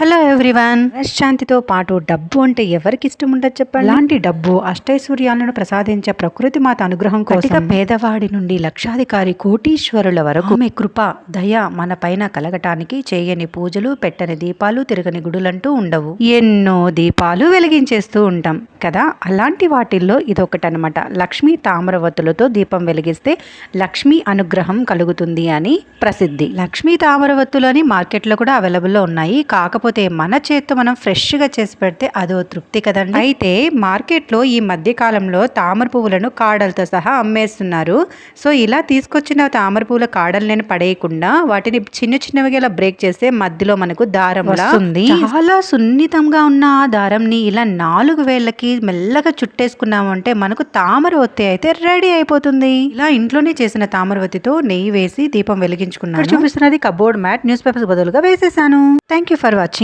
Hello everyone శాంతితో పాటు డబ్బు అంటే ఎవరికి ఇష్టం ఉండదు చెప్పండి? అలాంటి డబ్బు అష్టైశ్వర్యాలను ప్రసాదించే ప్రకృతి మాత అనుగ్రహం కోసం పేదవాడి నుండి లక్షాధికారి కోటీశ్వరుల వరకు ఆమె కృప దయ మన పైన కలగటానికి చేయని పూజలు పెట్టని దీపాలు తిరగని గుడులంటూ ఉండవు. ఎన్నో దీపాలు వెలిగించేస్తూ ఉంటాం. కదా? అలాంటి వాటిల్లో ఇదొకటనమాట లక్ష్మీ తామరవతులతో దీపం వెలిగిస్తే లక్ష్మీ అనుగ్రహం కలుగుతుంది అని ప్రసిద్ధి. లక్ష్మీ తామరవత్తులని మార్కెట్లో కూడా అవైలబుల్లో ఉన్నాయి. కాకపోతే మన చేత్తో మనం ఫ్రెష్గా చేసి పెడితే అదో తృప్తి కదండి. అయితే మార్కెట్లో ఈ మధ్య కాలంలో తామర పువ్వులను కాడలతో సహా అమ్మేస్తున్నారు. సో ఇలా తీసుకొచ్చిన తామర పువ్వుల కాడలు నేను పడేయకుండా వాటిని చిన్న చిన్నవిగా ఇలా బ్రేక్ చేస్తే మధ్యలో మనకు దారం వస్తుంది. చాలా సున్నితంగా ఉన్న ఆ దారంని ఇలా నాలుగు వేళ్ళకి మెల్లగా చుట్టేసుకున్నామంటే మనకు తామర ఒత్తి అయితే రెడీ అయిపోతుంది. ఇలా ఇంట్లోనే చేసిన తామరవతితో నెయ్యి వేసి దీపం వెలిగించుకున్నాను. చూపిస్తున్నది కబోర్డ్ మ్యాట్ న్యూస్ పేపర్స్ బదులుగా వేసేసాను. Thank you for watching